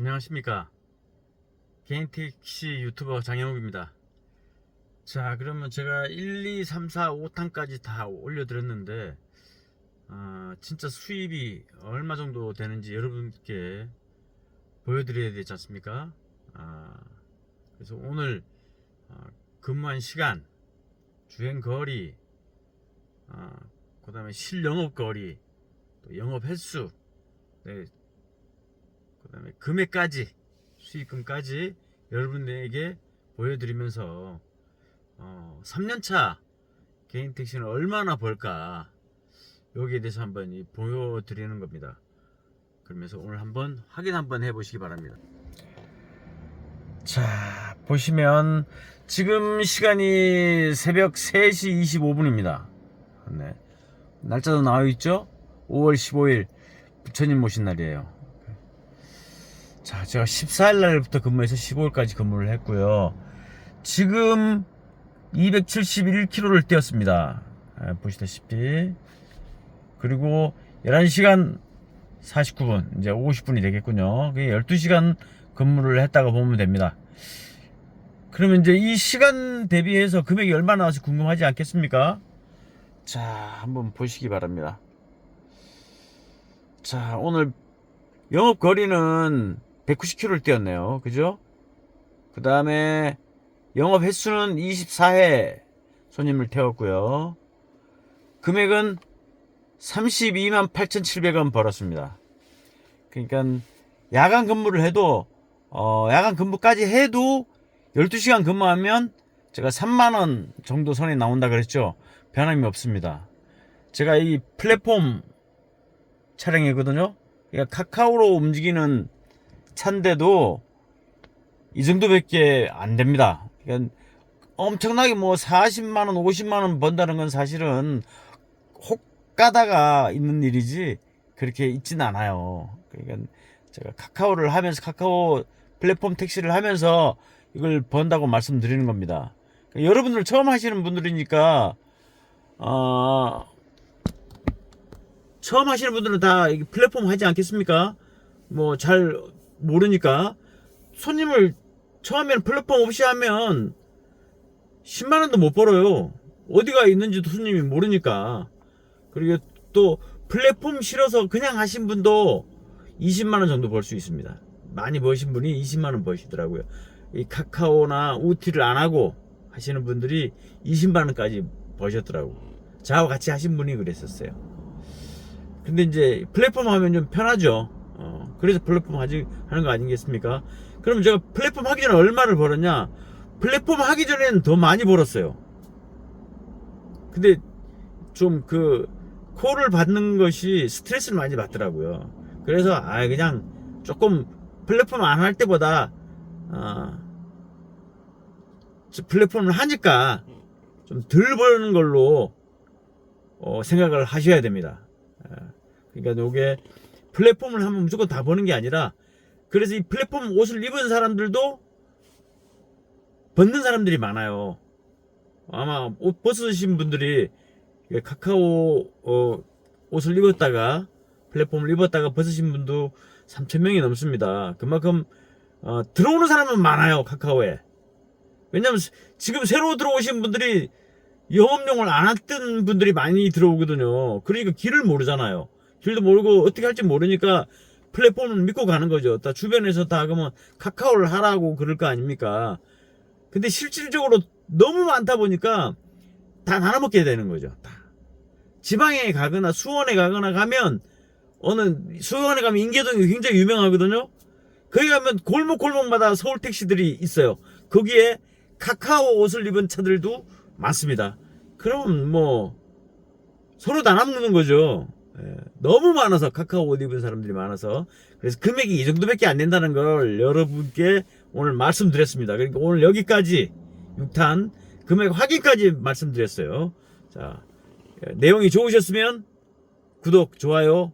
안녕하십니까. 개인 택시 유튜버 장영욱입니다. 자 그러면 제가 1, 2, 3, 4, 5탄까지 다 올려드렸는데 아, 진짜 수입이 얼마 정도 되는지 여러분께 보여드려야 되지 않습니까? 아, 그래서 오늘 아, 근무한 시간 주행 거리 그 다음에 실영업 거리 또 영업 횟수 네, 그 다음에 금액까지 수익금까지 여러분들에게 보여드리면서 어, 3년차 개인 택시는 얼마나 벌까 여기에 대해서 한번 이 보여드리는 겁니다. 그러면서 오늘 한번 확인 한번 해보시기 바랍니다. 자 보시면 지금 시간이 새벽 3시 25분입니다. 네. 날짜도 나와 있죠? 5월 15일 부처님 모신 날이에요 자, 제가 14일 날부터 근무해서 15일까지 근무를 했고요. 지금 271km를 뛰었습니다. 아, 보시다시피. 그리고 11시간 49분, 이제 50분이 되겠군요. 그게 12시간 근무를 했다고 보면 됩니다. 그러면 이제 이 시간 대비해서 금액이 얼마나 나와서 궁금하지 않겠습니까? 자, 한번 보시기 바랍니다. 자, 오늘 영업 거리는 190km를 뛰었네요. 그죠? 그 다음에 영업 횟수는 24회 손님을 태웠고요. 금액은 32만 8,700원 벌었습니다. 그러니까 야간 근무를 해도 어, 야간 근무까지 해도 12시간 근무하면 제가 3만원 정도 선에 나온다 그랬죠. 변함이 없습니다. 제가 이 플랫폼 차량이거든요. 그러니까 카카오로 움직이는 차인데도 이 정도밖에 안 됩니다. 그러니까 엄청나게 뭐 40만 원, 50만 원 번다는 건 사실은 혹 가다가 있는 일이지 그렇게 있진 않아요. 그러니까 제가 카카오를 하면서 카카오 플랫폼 택시를 하면서 이걸 번다고 말씀드리는 겁니다. 그러니까 여러분들 처음 하시는 분들이니까 어, 처음 하시는 분들은 다이 플랫폼 하지 않겠습니까? 뭐 잘 모르니까 손님을 처음에는 플랫폼 없이 하면 10만 원도 못 벌어요. 어디가 있는지도 손님이 모르니까. 그리고 또 플랫폼 실어서 그냥 하신 분도 20만 원 정도 벌 수 있습니다. 많이 버신 분이 20만 원 버시더라고요. 이 카카오나 우티를 안 하고 하시는 분들이 20만 원까지 버셨더라고. 저하고 같이 하신 분이 그랬었어요. 근데 이제 플랫폼 하면 좀 편하죠. 어, 그래서 플랫폼 하지, 하는 거 아니겠습니까? 그럼 제가 플랫폼 하기 전에 얼마를 벌었냐? 플랫폼 하기 전에는 더 많이 벌었어요. 근데 좀 그 콜을 받는 것이 스트레스를 많이 받더라고요. 그래서 아 그냥 조금 플랫폼 안 할 때보다 어, 저 플랫폼을 하니까 좀 덜 버는 걸로 어, 생각을 하셔야 됩니다. 예. 그러니까 이게 플랫폼을 하면 무조건 다 버는 게 아니라 그래서 이 플랫폼 옷을 입은 사람들도 벗는 사람들이 많아요. 아마 옷 벗으신 분들이 카카오 어, 옷을 입었다가 플랫폼을 입었다가 벗으신 분도 3,000명이 넘습니다. 그만큼 어, 들어오는 사람은 많아요. 카카오에. 왜냐면 지금 새로 들어오신 분들이 영업용을 안 했던 분들이 많이 들어오거든요. 그러니까 길을 모르잖아요. 길도 모르고 어떻게 할지 모르니까 플랫폼을 믿고 가는 거죠. 다 주변에서 다 그러면 카카오를 하라고 그럴 거 아닙니까? 근데 실질적으로 너무 많다 보니까 다 나눠먹게 되는 거죠. 다. 지방에 가거나 수원에 가거나 가면 어느 수원에 가면 인계동이 굉장히 유명하거든요. 거기 가면 골목 골목마다 서울 택시들이 있어요. 거기에 카카오 옷을 입은 차들도 많습니다. 그럼 뭐 서로 다 남는 거죠. 예, 너무 많아서 카카오 옷 입은 사람들이 많아서 그래서 금액이 이 정도밖에 안 된다는 걸 여러분께 오늘 말씀드렸습니다. 그러니까 오늘 여기까지 6탄 금액 확인까지 말씀드렸어요. 자 예, 내용이 좋으셨으면 구독 좋아요